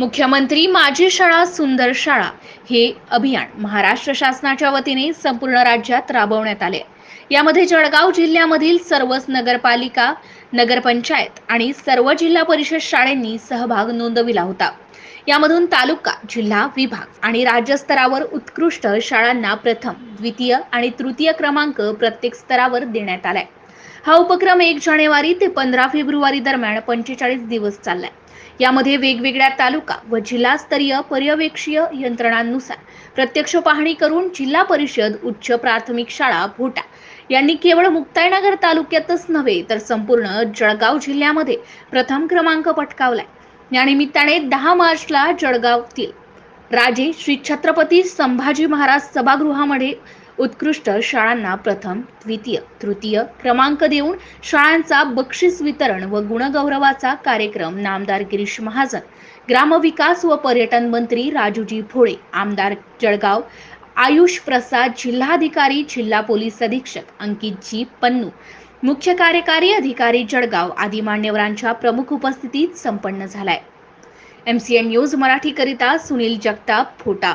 मुख्यमंत्री माझी शाळा सुंदर शाळा हे अभियान महाराष्ट्र शासनाच्या वतीने संपूर्ण राज्यात राबवण्यात आले. यामध्ये जळगाव जिल्ह्यामधील सर्वच नगरपालिका नगरपंचायत आणि सर्व जिल्हा परिषद शाळांनी सहभाग नोंदविला होता. यामधून तालुका जिल्हा विभाग आणि राज्य स्तरावर उत्कृष्ट शाळांना प्रथम द्वितीय आणि तृतीय क्रमांक प्रत्येक स्तरावर देण्यात आलाय. हा उपक्रम एक जानेवारी ते पंधरा फेब्रुवारी दरम्यान पंचेचाळीस दिवस चाललाय. यामध्ये वेगवेगळ्या तालुका व जिल्हास्तरीय पर्यवेक्षीय यंत्रणांनुसार प्रत्यक्ष पाहणी करून जिल्हा परिषद उच्च प्राथमिक शाळा भोटा यांनी केवळ मुक्ताईनगर तालुक्यातच नव्हे तर संपूर्ण जळगाव जिल्ह्यामध्ये प्रथम क्रमांक पटकावलाय. या निमित्ताने दहा मार्चला जळगावतील. राजे श्री छत्रपती संभाजी महाराज सभागृहामध्ये उत्कृष्ट शाळांना प्रथम द्वितीय तृतीय क्रमांक देऊन शाळांचा बक्षीस वितरण व गुणगौरवाचा कार्यक्रम नामदार गिरीश महाजन ग्रामविकास व पर्यटन मंत्री राजूजी भोळे आमदार जळगाव आयुष प्रसाद जिल्हाधिकारी जिल्हा पोलीस अधीक्षक अंकित जी पन्नू मुख्य कार्यकारी अधिकारी जळगाव आदी मान्यवरांच्या प्रमुख उपस्थितीत संपन्न झालाय. एमसीएन न्यूज मराठीकरिता सुनील जगताप फोटा.